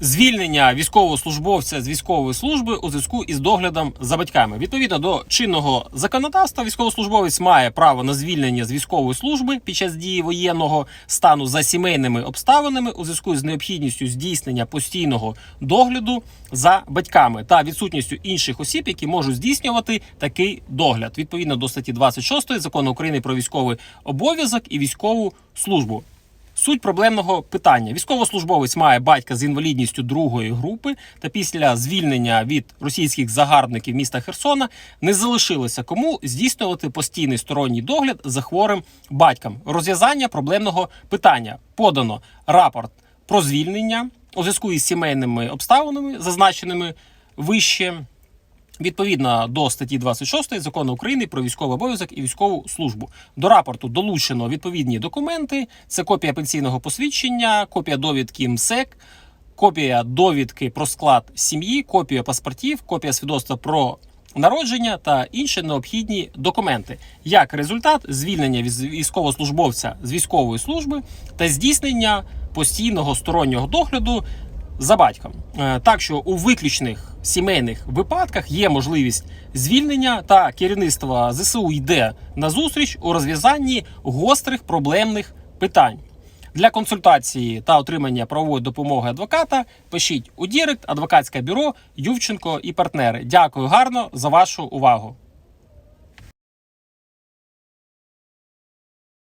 Звільнення військовослужбовця з військової служби у зв'язку із доглядом за батьками. Відповідно до чинного законодавства, військовослужбовець має право на звільнення з військової служби під час дії воєнного стану за сімейними обставинами у зв'язку з необхідністю здійснення постійного догляду за батьками та відсутністю інших осіб, які можуть здійснювати такий догляд відповідно до статті 26 закону України про військовий обов'язок і військову службу. Суть проблемного питання: військовослужбовець має батька з інвалідністю другої групи, та після звільнення від російських загарбників міста Херсона не залишилося кому здійснювати постійний сторонній догляд за хворим батьком. Розв'язання проблемного питання подано рапорт про звільнення у зв'язку із сімейними обставинами, зазначеними вище. Відповідно до статті 26 закону України про військовий обов'язок і військову службу до рапорту долучено відповідні документи: це копія пенсійного посвідчення, копія довідки МСЕК, копія довідки про склад сім'ї, копія паспортів, копія свідоцтва про народження та інші необхідні документи. Як результат звільнення військовослужбовця з військової служби та здійснення постійного стороннього догляду за батьком. Е, Так що у виключних сімейних випадках є можливість звільнення та керівництво ЗСУ йде на зустріч у розв'язанні гострих проблемних питань. Для консультації та отримання правової допомоги адвоката пишіть у Дірект адвокатське бюро Ювченко і партнери. Дякую гарно за вашу увагу.